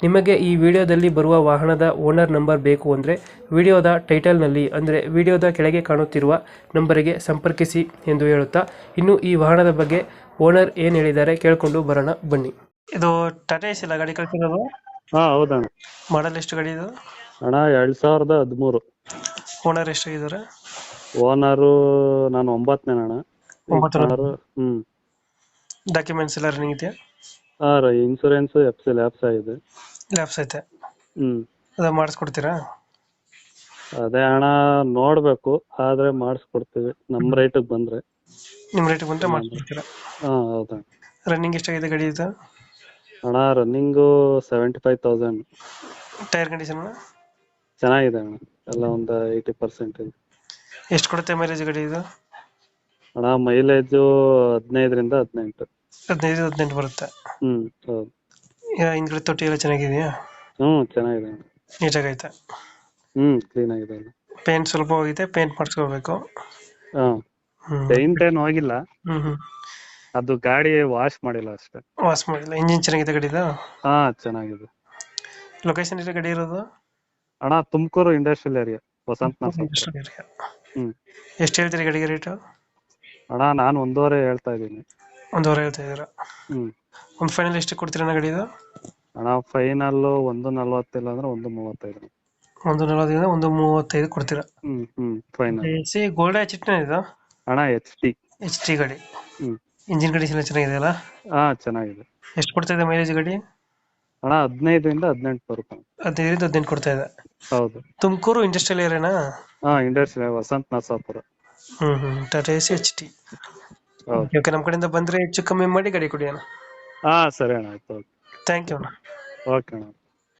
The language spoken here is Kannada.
ನಿಮಗೆ ಈ ವಿಡಿಯೋದಲ್ಲಿ ಬರುವ ವಾಹನದ ಓನರ್ ನಂಬರ್ ಬೇಕು ಅಂದರೆ ವಿಡಿಯೋದ ಟೈಟಲ್ನಲ್ಲಿ ಅಂದರೆ ವಿಡಿಯೋದ ಕೆಳಗೆ ಕಾಣುತ್ತಿರುವ ನಂಬರಿಗೆ ಸಂಪರ್ಕಿಸಿ ಎಂದು ಹೇಳುತ್ತಾ ಇನ್ನು ಈ ವಾಹನದ ಬಗ್ಗೆ ಓನರ್ ಏನು ಹೇಳಿದ್ದಾರೆ ಕೇಳಿಕೊಂಡು ಬರೋಣ ಬನ್ನಿ. ಇದು ಟಾಟಾ ಎಸ್ ಇಲ್ಲ ಗಾಡಿ ಕಳ್ಸಿರೋದು? ಹಾ ಹೌದಣ್ಣ ಮಾಡಲ್ ಎಷ್ಟು ಗಾಡಿ ಇದು? ಅಣ್ಣ ಎರಡ್ ಸಾವಿರದ ಹದಿಮೂರು. ಓನರ್ ಎಷ್ಟಾಗಿದ್ದಾರೆ ಓನರು ನಾನು ಒಂಬತ್ತನೇ. ಅಣ್ಣ ಒಂಬತ್ತು ಹ್ಮ್. ಡಾಕ್ಯುಮೆಂಟ್ಸ್ ಎಲ್ಲ ರನ್ನಿಂಗ್ ಇದೆಯಾ? ಹಾ ರೀ ಇನ್ಸೂರೆನ್ಸ್ ಎಫ್ಸಿ ಲ್ಯಾಪ್ಸ್ ಆಗಿದೆ. ಲ್ಯಾಬ್ಸ್ ಐತೆ. ಹ್ಮ್. ಅದು ಮಾಡಿಸ್ಕೊಡ್ತೀರಾ? ಅದೇ ಅಣ್ಣ ನೋಡ್ಬೇಕು ಆದ್ರೆ ಮಾಡಿಸ್ಕೊಡ್ತೀವಿ. ನಮ್ ರೇಟಿಗೆ ಬಂದ್ರೆ. ನಿಮ್ಮ ರೇಟ್ ಬಂದರೆ ಮಾಡಿಸ್ಕೊಡ್ತೀರಾ? ಹಾ ಹೌದಾ. ರನ್ನಿಂಗ್ ಎಷ್ಟಾಗಿದೆ ಗಾಡಿ ಇದು? ಅಣ್ಣ running seventy five thousand tyre condition ಚೆನ್ನಾಗಿದೆ ಅಣ್ಣ. ಎಲ್ಲ ಒಂದು ಏಯ್ಟಿ ಪರ್ಸೆಂಟ್ ಇದೆ. ಎಷ್ಟು ಕೊಡುತ್ತೆ ಮೈಲೇಜ್ ಗಾಡಿ ಇದು? ಅಣ್ಣ ಮೈಲೇಜು ಹದಿನೈದರಿಂದ ಹದಿನೆಂಟು. ಹದಿನೈದು ಹದಿನೆಂಟು ಬರುತ್ತೆ. ಹ್ಮ್ ಹೌದು. ಹಿಂದ್ಗಡೆ ತೊಟ್ಟಿ ಎಲ್ಲ ಚೆನ್ನಾಗಿದೆಯಾ? ಹ್ಮ್ ಚೆನ್ನಾಗಿದೆ. ನೀಟಾಗೈತೆ? ಹ್ಮ್ ಕ್ಲೀನ್ ಆಗಿದೆ ಪೇಂಟ್ ಸ್ವಲ್ಪ ಹೋಗಿದೆ ಪೇಂಟ್ ಮಾಡಿಸ್ಕೋಬೇಕು. ಹಾ ಹ್ಮ್. ಪೇಂಟ್ ಏನ್ ಹೋಗಿಲ್ಲ. ಹ್ಮ್ ಹ್ಮ್. ಅದು ಗಾಡಿ ವಾಶ್ ಮಾಡಿಲ್ಲ ಅಷ್ಟೇ. ವಾಶ್ ಮಾಡಿಲ್ಲ. ಇಂಜಿನ್ ಚೆನ್ನಾಗಿದೆ ಗಡಿದು? ಹಾ ಚೆನ್ನಾಗಿದೆ. ಲೊಕೇಶನ್ ಇದೆ ಗಡಿ ಇರೋದು? ಅಣ್ಣ ತುಮಕೂರು ಇಂಡಸ್ಟ್ರಿಯಲ್ ಏರಿಯಾ ವಸಂತ ನಗರ ಹ್ಮ್. ಎಷ್ಟು ಹೇಳ್ತೀರಿ ಗಡಿಗೆ ರೇಟು? ಅಣ್ಣ ನಾನು ಒಂದೂವರೆ ಹೇಳ್ತಾ ಇದ್ದೀನಿ. ಒಂದೂವರೆ ಹೇಳ್ತಾ ಇದ್ದೀರಾ ಹ್ಮ್. ಒಂದು ಫೈನಲ್ ಎಷ್ಟು ಕೊಡ್ತೀರಾ ಗಾಡಿ ಇದು ಅಣ್ಣ ಫೈನಲ್ ಒಂದು ನಲ್ವತ್ತಿಲ್ಲ ಅಂದ್ರೆ ಒಂದು ಮೂವತ್ತೈದು. ಒಂದು ನಲವತ್ತೈದು ಒಂದು ಮೂವತ್ತೈದು ಕೊಡ್ತೀರಾ? ಹ್ಮ್ ಹ್ಮ್ ಫೈನಲ್ ಸಿ ಗೋಲ್ಡ್ ಚಿಟ್ನ ಇದು? ಅಣ್ಣ ಎಚ್ ಟಿ ಎಚ್ ಟಿ ಗಾಡಿ. ಹ್ಮ್. ಇಂಜಿನ್ ಕಂಡೀಷನ್ ಚೆನ್ನಾಗಿದೆ ಚೆನ್ನಾಗಿದೆಯಲ್ಲ ಹಾ ಚೆನ್ನಾಗಿದೆ. ಎಷ್ಟು ಕೊಡ್ತಾ ಇದೆ ಮೈಲೇಜ್ ಗಾಡಿ? ಅಣ್ಣ ಹದಿನೈದರಿಂದ ಹದಿನೆಂಟು ಬರುತ್ತೆ. ಹದಿನೈದರಿಂದ ಹದಿನೆಂಟು ಕೊಡ್ತಾ ಇದೆ. ಹೌದು. ತುಮಕೂರು ಇಂಡಸ್ಟ್ರಿಯಲ್ ಏರಿಯಾನಾ ಹಾ ಇಂಡಸ್ಟ್ರಿಯಲ್ ವಸಂತ ನರಸಾಪುರ. ಹ್ಮ್ ಹ್ಮ್ Tata Ace H T okay ನಮ್ಮ ಕಡೆಯಿಂದ ಬಂದ್ರೆ ಹೆಚ್ಚು ಕಮ್ಮಿ ಮಾಡಿ ಗಡಿ ಕೊಡಿ ಅಣ್ಣ. ಹಾ ಸರಿ ಅಣ್ಣ ಆಯ್ತು ಥ್ಯಾಂಕ್ ಯು ಅಣ್ಣ. ಓಕೆ ಅಣ್ಣ.